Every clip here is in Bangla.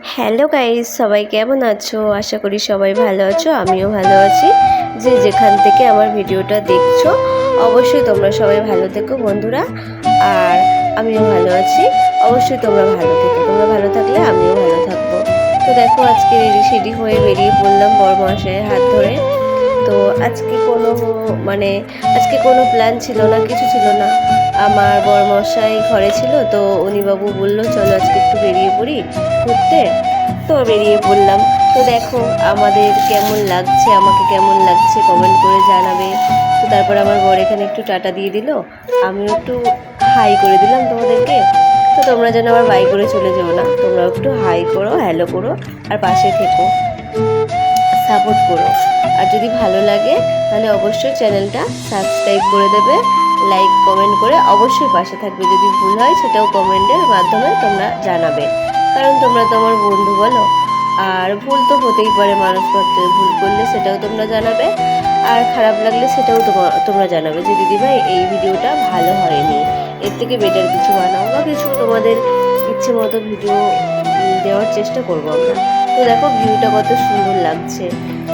হ্যালো গাইস, সবাই কেমন আছো? আশা করি সবাই ভালো আছো, আমিও ভালো আছি। যে যেখান থেকে আমার ভিডিওটা দেখছ, অবশ্যই তোমরা সবাই ভালো থেকো বন্ধুরা, আর আমিও ভালো আছি। অবশ্যই তোমরা ভালো থেকো, তোমরা ভালো থাকলে আমিও ভালো থাকব। তো দেখো, আজকে রেডি সেডি হয়ে বেরিয়ে পড়লাম বড়মহাশয়ের হাত ধরে। তো আজকে কোনো মানে আজকে কোনো প্ল্যান ছিল না, কিছু ছিল না। আমার বরমশাই ঘরে ছিল, তো উনি বাবু বলল, চলো আজকে একটু বেরিয়ে পড়ি ঘুরতে। তো বেরিয়ে পড়লাম। তো দেখো, আমাদের কেমন লাগছে, আমাকে কেমন লাগছে কমেন্ট করে জানাবে। তো তারপর আমার বর এখানে একটু টাটা দিয়ে দিল। আমিও একটু হাই করে দিলাম তোমাদেরকে। তো তোমরা যেন আবার বাই করে চলে যেও না। তোমরা একটু হাই করো হ্যালো করো, আর পাশে থেকো। সাপোর্ট করো। আর যদি ভালো লাগে, তাহলে অবশ্যই চ্যানেলটা সাবস্ক্রাইব করে দেবে। লাইক কমেন্ট করে অবশ্যই পাশে থাকবে। যদি ভুল হয়, সেটাও কমেন্টের মাধ্যমে তোমরা জানাবে। কারণ তোমরা তো আমার বন্ধু বলো। আর ভুল তো হতেই পারে মানুষ মাত্র ভুল করলে সেটাও তোমরা জানাবে। আর খারাপ লাগলে সেটাও তোমা- তোমরা জানাবে যে দিদিভাই এই ভিডিওটা ভালো হয়নি। এর থেকে বেটার কিছু বানাও বা কিছু তোমাদের ইচ্ছে মতো ভিডিও দেওয়ার চেষ্টা করব আমরা। তো দেখো ভিউটা কত সুন্দর লাগছে।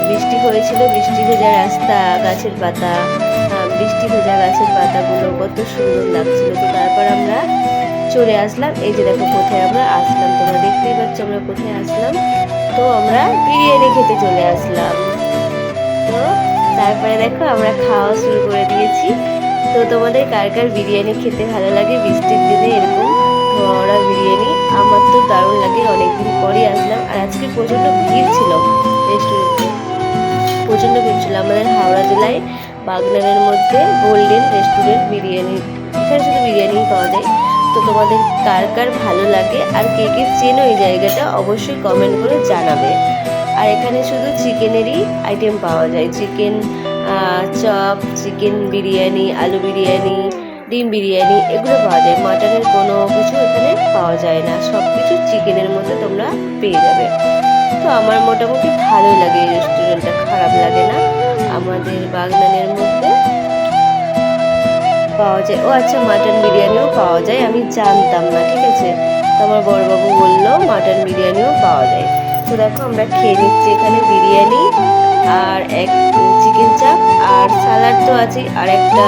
বৃষ্টি হয়েছিল, বৃষ্টি ভেজা রাস্তা, গাছের পাতা। বৃষ্টি ভেজা গাছের পাতাগুলো কত সুন্দর লাগছিল। তো তারপর আমরা চলে আসলাম। এই যে দেখো, কোথায় আমরা আসলাম? তোমরা দেখতেই পাচ্ছ আমরা কোথায় আসলাম। তো আমরা বিরিয়ানি খেতে চলে আসলাম। তো তারপরে দেখো, আমরা খাওয়া শুরু করে দিয়েছি। তো তোমাদের কার কার বিরিয়ানি খেতে ভালো লাগে? বৃষ্টির দিনে এরকম ধোয়া বিরিয়ানি আমার তো দারুণ লাগে। অনেকদিন পরই আসলাম। আর আজকে প্রচণ্ড ভিড় ছিল রেস্টুরেন্টে। প্রচণ্ড ভিড় ছিল। আমাদের হাওড়া জেলায় বাগনানের মধ্যে গোল্ডেন রেস্টুরেন্ট বিরিয়ানি, এখানে শুধু বিরিয়ানি পাওয়া যায়। তো তোমাদের কার কার ভালো লাগে আর কে কে চেনো এই জায়গাটা অবশ্যই কমেন্ট করে জানাবে। আর এখানে শুধু চিকেনেরই আইটেম পাওয়া যায়। চিকেন চপ, চিকেন বিরিয়ানি, আলু বিরিয়ানি, ডিম বিরিয়ানি এগুলো পাওয়া যায়। মাটনের কোনো কিছু এখানে পাওয়া যায় না। সব কিছু চিকেনের মধ্যে তোমরা পেয়ে যাবে। তো আমার মোটামুটি ভালোই লাগে এই রেস্টুরেন্টটা, খারাপ লাগে না। আমাদের বাগনানের মধ্যে পাওয়া যায়। ও আচ্ছা মাটন বিরিয়ানিও পাওয়া যায়, আমি জানতাম না, ঠিক আছে? তো আমার বড়বাবু বলল, মাটন বিরিয়ানিও পাওয়া যায়। তো দেখো, আমরা খেয়ে নিচ্ছি এখানে বিরিয়ানি আর এক চিকেন চাপ আর স্যালাড তো আছে আর একটা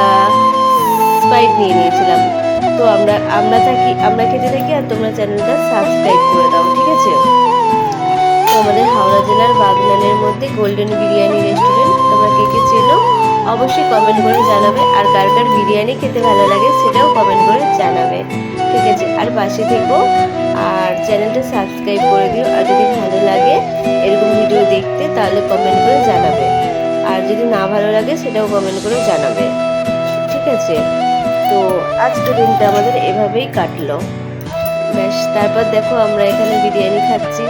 স্প্রাইট নিয়ে নিয়েছিলাম। তো আমরা আমরা থাকি, আমরা খেতে থাকি আর তোমরা চ্যানেলটা সাবস্ক্রাইব করে দাও, ঠিক আছে? আমাদের হাওড়া জেলার বাগনানের মধ্যে গোল্ডেন বিরিয়ানি রেস্টুরেন্ট তোমরা কে কে চেনো, অবশ্যই কমেন্ট করে জানাবে। আর কার কার বিরিয়ানি খেতে ভালো লাগে সেটাও কমেন্ট করে জানাবে। ঠিক আছে, আর পাশে থেকো, আর চ্যানেলটা সাবস্ক্রাইব করে দিও। আর যদি ভালো লাগে এরকম ভিডিও দেখতে, তাহলে কমেন্ট করে জানাবে। আর যদি না ভালো লাগে, সেটাও কমেন্ট করে জানাবে। ঠিক আছে, তো আজকের দিনটা আমাদের এভাবেই কাটলো। ব্যাস, তারপর দেখো আমরা এখানে বিরিয়ানি খাচ্ছি।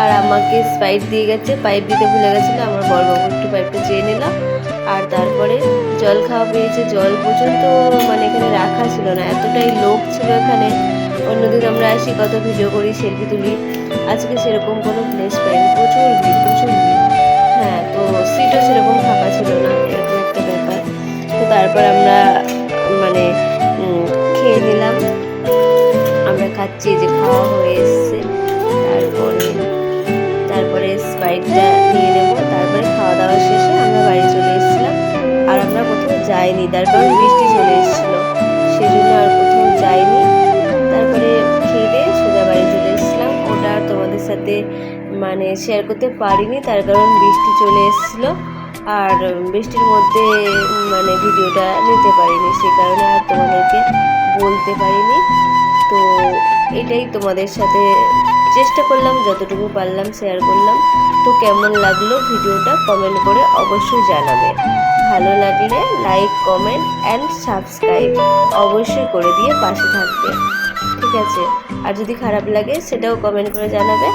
আর আমাকে স্পাইট দিয়ে গেছে, পাইপ দিতে ভুলে গেছিল, আমার বড়বাবু একটু পাইপটা চেয়ে নিলাম আর তারপরে জল খাওয়া পেয়েছে, জল পর্যন্ত মানে এখানে রাখা ছিল না, এতটাই লোক ছিল এখানে। অন্যদিন আমরা আসি, কত ভিডিও করি, সেলফি তুলি। আজকে সেরকম কোনো প্লেস পাইনি, প্রচুর ভিড়, প্রচুর হ্যাঁ তো সিটও সেরকম ফাঁকা ছিল না, এরকম একটা ব্যাপার। তো তারপর আমরা মানে খেয়ে নিলাম। আমরা খাচ্ছি যে খাওয়া হয়ে এসছে। স্প্রাইটটা নিয়ে নেব তারপরে খাওয়া দাওয়া শেষে আমরা বাড়ি চলে এসেছিলাম। আর আমরা কোথাও যাইনি তার কারণ বৃষ্টি চলে এসেছিল। সেই জন্য আর কোথাও যাইনি। তারপরে খেয়ে দিয়ে সোজা বাড়ি চলে এসেছিলাম। ওটা তোমাদের সাথে মানে শেয়ার করতে পারিনি, তার কারণ বৃষ্টি চলে এসেছিল। আর বৃষ্টির মধ্যে মানে ভিডিওটা নিতে পারিনি, সে কারণে আর তোমাদেরকে বলতে পারিনি। তো এটাই তোমাদের সাথে চেষ্টা করলাম, যতটুকু পারলাম শেয়ার করলাম। তো কেমন লাগল ভিডিওটা কমেন্ট করে অবশ্যই জানাবে। ভালো লাগলে লাইক কমেন্ট অ্যান্ড সাবস্ক্রাইব অবশ্যই করে দিয়ে পাশে থাকবে। ঠিক আছে? আর যদি খারাপ লাগে সেটাও কমেন্ট করে জানাবে।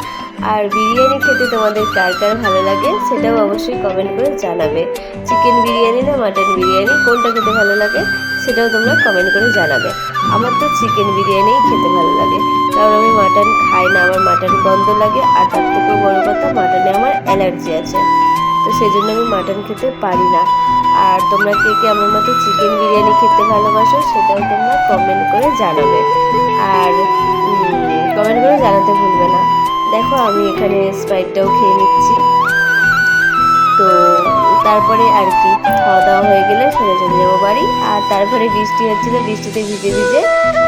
আর বিরিয়ানি খেতে তোমাদের কার কার ভালো লাগে সেটাও অবশ্যই কমেন্ট করে জানাবে। চিকেন বিরিয়ানি না মাটন বিরিয়ানি, কোনটা খেতে ভালো লাগে? সেটাও তোমরা কমেন্ট করে জানাবে। আমার তো চিকেন বিরিয়ানিই খেতে ভালো লাগে। কারণ আমি মাটন খাই না, আমার মাটন গন্ধ লাগে, আর তার থেকেও বড় কথা মাটনে আমার অ্যালার্জি আছে। তো সেই জন্য আমি মাটন খেতে পারি না। আর তোমরা কে কে আমার মতো চিকেন বিরিয়ানি খেতে ভালোবাসো, সেটাও তোমরা কমেন্ট করে জানাবে। আর কমেন্ট করে জানাতে ভুলবে না। দেখো, আমি এখানে স্প্রাইটটাও খেয়ে নিচ্ছি। তারপরে আর কি খাওয়া দাওয়া হয়ে গেলে সোজা চলে যাব বাড়ি। আর তারপরে বৃষ্টি হচ্ছিল, বৃষ্টিতে ভিজে ভিজে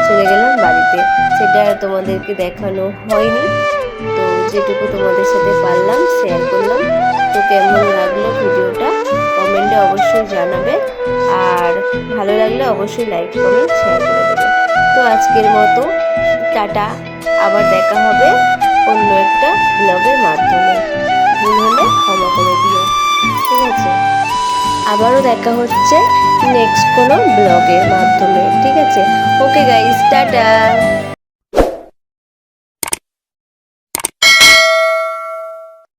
চলে গেলাম বাড়িতে। সেটা তোমাদেরকে দেখানো হয়নি। তো যেটুকু তোমাদের সাথে পারলাম শেয়ার করলাম। তো কেমন লাগল ভিডিওটা? কমেন্টে অবশ্যই জানাবে। আর ভালো লাগলে অবশ্যই লাইক কমেন্ট শেয়ার করে দেবে। তো আজকের মতো টাটা। আবার দেখা হবে অন্য একটা ব্লগের মাধ্যমে। ভুল হলে ক্ষমা করে দিও। ঠিক আছে? আবারও দেখা হচ্ছে নেক্সট কোনো ব্লগের মাধ্যমে ঠিক আছে? Okay guys ta ta!